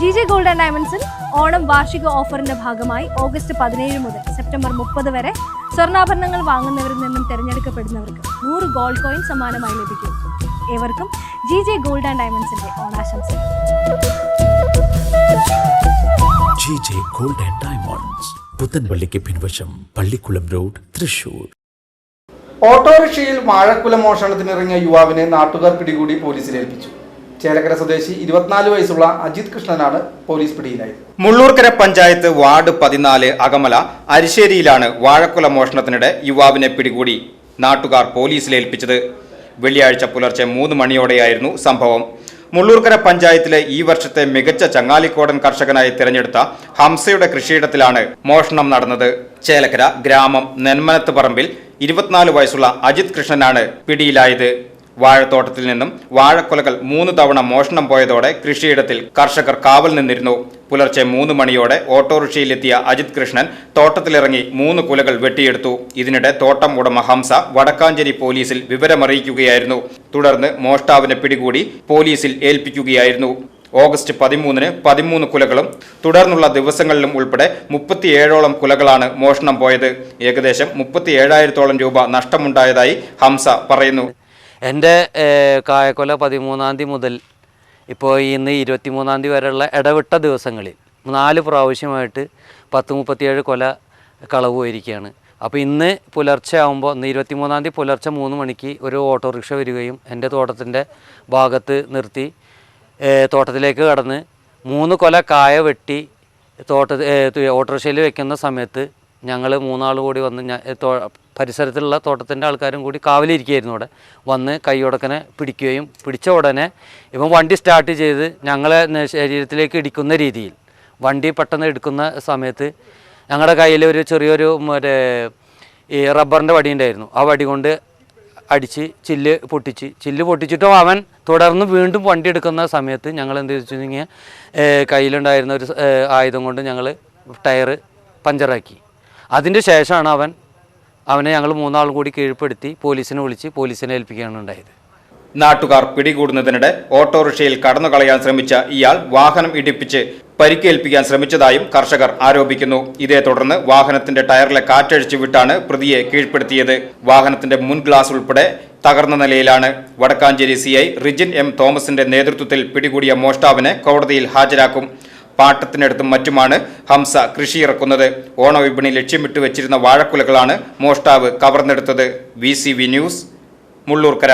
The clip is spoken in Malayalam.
ജി ജെ ഗോൾഡ് ആൻഡ് ഡയമണ്ട്സിൽ ഓണം വാർഷിക ഓഫറിന്റെ ഭാഗമായി ഓഗസ്റ്റ് പതിനേഴ് മുതൽ സെപ്റ്റംബർ മുപ്പത് വരെ സ്വർണാഭരണങ്ങൾ വാങ്ങുന്നവരിൽ നിന്നും തിരഞ്ഞെടുക്കപ്പെടുന്നവർക്ക് നൂറ് ഗോൾഡ് കോയിൻ സമ്മാനമായി ലഭിക്കും. ഏവർക്കും ജി ജെ ഗോൾഡ് ആൻഡ് ഡയമണ്ട്സിന്റെ ഓണാശംസകൾ. G J gold and diamonds പുത്തൻപള്ളിക്ക് പിൻവശം പള്ളിക്കുളം റോഡ് തൃശൂർ. ഓട്ടോറിക്ഷയിൽ വാഴക്കുല മോഷണത്തിനിറങ്ങിയ യുവാവിനെ നാട്ടുകാർ പിടികൂടി പോലീസിൽ ഏൽപ്പിച്ചു. ചേലക്കര സ്വദേശി ഇരുപത്തിനാല് വയസ്സുള്ള അജിത് കൃഷ്ണനാണ് പോലീസ് പിടിയിലായത്. മുള്ളൂർക്കര പഞ്ചായത്ത് വാർഡ് പതിനാല് അകമല അരിശ്ശേരിയിലാണ് വാഴക്കുല മോഷണത്തിനിടെ യുവാവിനെ പിടികൂടി നാട്ടുകാർ പോലീസിലേൽപ്പിച്ചത് വെള്ളിയാഴ്ച പുലർച്ചെ മൂന്ന് മണിയോടെയായിരുന്നു സംഭവം. മുള്ളൂർക്കര പഞ്ചായത്തിലെ ഈ വർഷത്തെ മികച്ച ചങ്ങാലിക്കോടൻ കർഷകനായി തിരഞ്ഞെടുത്ത ഹംസയുടെ കൃഷിയിടത്തിലാണ് മോഷണം നടന്നത്. ചേലക്കര ഗ്രാമം നെന്മനത്ത് പറമ്പിൽ ഇരുപത്തിനാല് വയസ്സുള്ള അജിത് കൃഷ്ണനാണ് പിടിയിലായത്. വാഴത്തോട്ടത്തിൽ നിന്നും വാഴക്കൊലകൾ മൂന്ന് തവണ മോഷണം പോയതോടെ കൃഷിയിടത്തിൽ കർഷകർ കാവൽ നിന്നിരുന്നു. പുലർച്ചെ മൂന്ന് മണിയോടെ ഓട്ടോറിക്ഷയിലെത്തിയ അജിത് കൃഷ്ണൻ തോട്ടത്തിലിറങ്ങി മൂന്ന് കുലകൾ വെട്ടിയെടുത്തു. ഇതിനിടെ തോട്ടം ഉടമ ഹംസ വടക്കാഞ്ചേരി പോലീസിൽ വിവരമറിയിക്കുകയായിരുന്നു. തുടർന്ന് മോഷ്ടാവിനെ പിടികൂടി പോലീസിൽ ഏൽപ്പിക്കുകയായിരുന്നു. ഓഗസ്റ്റ് പതിമൂന്നിന് പതിമൂന്ന് കുലകളും തുടർന്നുള്ള ദിവസങ്ങളിലും ഉൾപ്പെടെ മുപ്പത്തിയേഴോളം കുലകളാണ് മോഷണം പോയത്. ഏകദേശം മുപ്പത്തിയേഴായിരത്തോളം രൂപ നഷ്ടമുണ്ടായതായി ഹംസ പറയുന്നു. എന്റെ കായക്കൊല പതിമൂന്നാം തീയതി മുതൽ ഇപ്പോൾ ഇന്ന് ഇരുപത്തിമൂന്നാം തീയതി വരെയുള്ള ഇടവിട്ട ദിവസങ്ങളിൽ നാല് പ്രാവശ്യമായിട്ട് പത്ത് മുപ്പത്തിയേഴ് കൊല കളവ് പോയിരിക്കുകയാണ്. അപ്പോൾ ഇന്ന് പുലർച്ചെ ആകുമ്പോൾ ഇന്ന് ഇരുപത്തിമൂന്നാം തീയതി പുലർച്ചെ മൂന്ന് മണിക്ക് ഒരു ഓട്ടോറിക്ഷ വരികയും എന്റെ തോട്ടത്തിന്റെ ഭാഗത്ത് നിർത്തി തോട്ടത്തിലേക്ക് കടന്ന് മൂന്ന് കൊല കായ വെട്ടി തോട്ട ഓട്ടോറിക്ഷയിൽ വെക്കുന്ന സമയത്ത് ഞങ്ങൾ മൂന്നാൾ കൂടി വന്ന് പരിസരത്തുള്ള തോട്ടത്തിന്റെ ആൾക്കാരും കൂടി കാവലിരിക്കുകയായിരുന്നു അവിടെ. വന്ന് കൈയുടക്കനെ പിടിക്കുകയും പിടിച്ച ഉടനെ ഇവൻ വണ്ടി സ്റ്റാർട്ട് ചെയ്ത് ഞങ്ങളെ ശരീരത്തിലേക്ക് ഇടിക്കുന്ന രീതിയിൽ വണ്ടി പെട്ടെന്ന് എടുക്കുന്ന സമയത്ത് ഞങ്ങളുടെ കയ്യിൽ ഒരു ചെറിയൊരു മറ്റേ ഈ റബ്ബറിന്റെ വടി ഉണ്ടായിരുന്നു. ആ വടി കൊണ്ട് അടിച്ച് ചില്ല് പൊട്ടിച്ച് ചില്ല് പൊട്ടിച്ചിട്ടും അവൻ തുടർന്ന് വീണ്ടും വണ്ടി എടുക്കുന്ന സമയത്ത് ഞങ്ങൾ എന്ത് വെച്ചിട്ടുണ്ടെങ്കിൽ കയ്യിലുണ്ടായിരുന്ന ഒരു ആയുധം കൊണ്ട് ഞങ്ങൾ ടയർ പഞ്ചറാക്കി. അതിന്റെ ശേഷമാണ് അവൻ അവനെ ഞങ്ങൾ മൂന്നാളും കൂടി കീഴ്പ്പെടുത്തി പോലീസിനെ വിളിച്ച് പോലീസിനെ ഏൽപ്പിക്കുകയാണ് ഉണ്ടായത്. നാട്ടുകാർ പിടികൂടുന്നതിനിടെ ഓട്ടോറിക്ഷയിൽ കടന്നു കളയാൻ ശ്രമിച്ച ഇയാൾ വാഹനം ഇടിപ്പിച്ച് പരിക്കേൽപ്പിക്കാൻ ശ്രമിച്ചതായും കർഷകർ ആരോപിക്കുന്നു. ഇതേ തുടർന്ന് വാഹനത്തിന്റെ ടയറിലെ കാറ്റഴിച്ചു വിട്ടാണ് പ്രതിയെ കീഴ്പ്പെടുത്തിയത്. വാഹനത്തിന്റെ മുൻ ഗ്ലാസ് ഉൾപ്പെടെ തകർന്ന നിലയിലാണ്. Vadakkanchery C I Rijin M തോമസിന്റെ നേതൃത്വത്തിൽ പിടികൂടിയ മോഷ്ടാവിനെ കോടതിയിൽ ഹാജരാക്കും. പാട്ടത്തിനടുത്തും മറ്റുമാണ് ഹംസ കൃഷി ഇറക്കുന്നത് ഓണവിപണി ലക്ഷ്യമിട്ട് വെച്ചിരുന്ന വാഴക്കുലകളാണ് മോഷ്ടാവ് കവർന്നെടുത്തത്. V news Mullurkara.